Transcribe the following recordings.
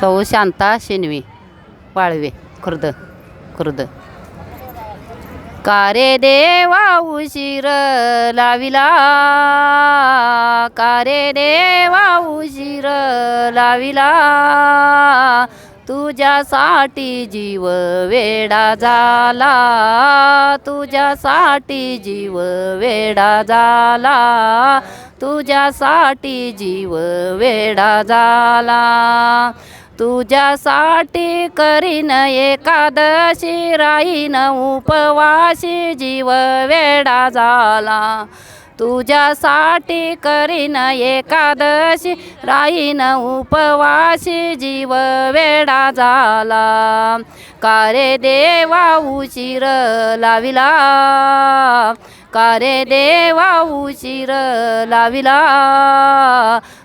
सौ शांता शिनवी वाळवे खुर्द खुर्द. कारे देवा उशीर लाविला कारे देवा उशीर लाविला. तुझ्यासाठी जीव वेडा झाला तुझ्यासाठी जीव वेडा झाला तुझ्यासाठी जीव वेडा झाला. तुझ्यासाठी करीन एकादशी राहीन उपवासी जीव वेडा झाला तुझ्यासाठी करीन एकादशी राहीन उपवासी जीव वेडा झाला कारे देवा उशीर लाविला? कारे देवा उशीर लाविला?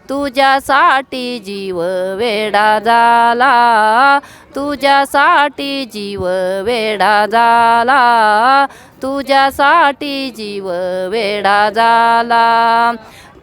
तुझ्यासाठी जीव वेडा झाला. तुझ्यासाठी जीव वेडा झाला. तुझ्यासाठी जीव वेडा झाला.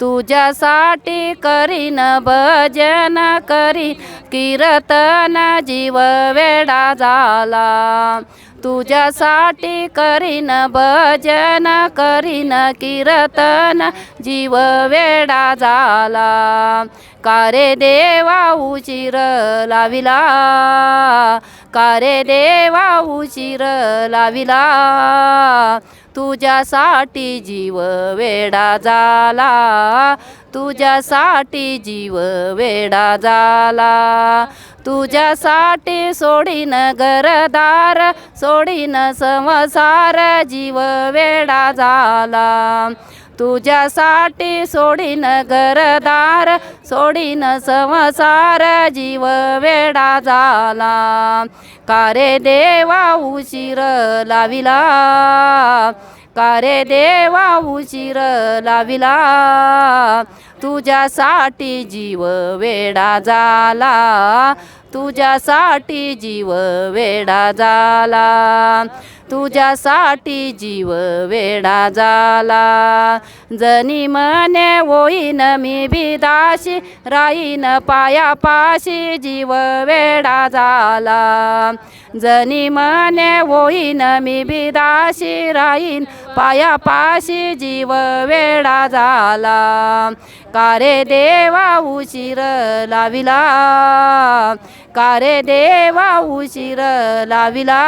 तुझ्यासाठी करीन भजन करी कीर्तन जीव वेडा झाला. तुझ्यासाठी करीन भजन करीन कीर्तन. जीव वेडा झाला कारे देवा उशीर लाविला? कारे देवा उशीर लाविला? तुझ्यासाठी जीव वेडा झाला तुझ्यासाठी जीव वेडा झाला. तुझ्यासाठी सोडीन घरदार सोडीन संसार जीव वेडा झाला. तुझ्यासाठी सोडीन घरदार सोडीन संसार जीव वेडा झाला. कारे देवा उशीर लाविला? कारे देवा उशीर लाविला? तुझ्यासाठी जीव वेडा झाला. तुझ्यासाठी जीव वेडा झाला. तुझ्यासाठी जीव वेडा झाला. जनी मने होईन मी बिदाशी राहीन पायापाशी जीव वेडा झाला. जनी मने होईन मी बिदाशी राहीन पायापाशी जीव वेडा झाला. कारे देवा उशीर लाविला? कारे देवा उशीर लाविला.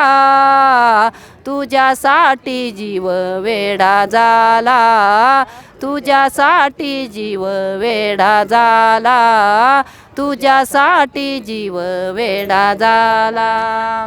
तुझ्यासाठी जीव वेडा झाला. तुझ्यासाठी जीव वेडा झाला. तुझ्यासाठी जीव वेडा झाला.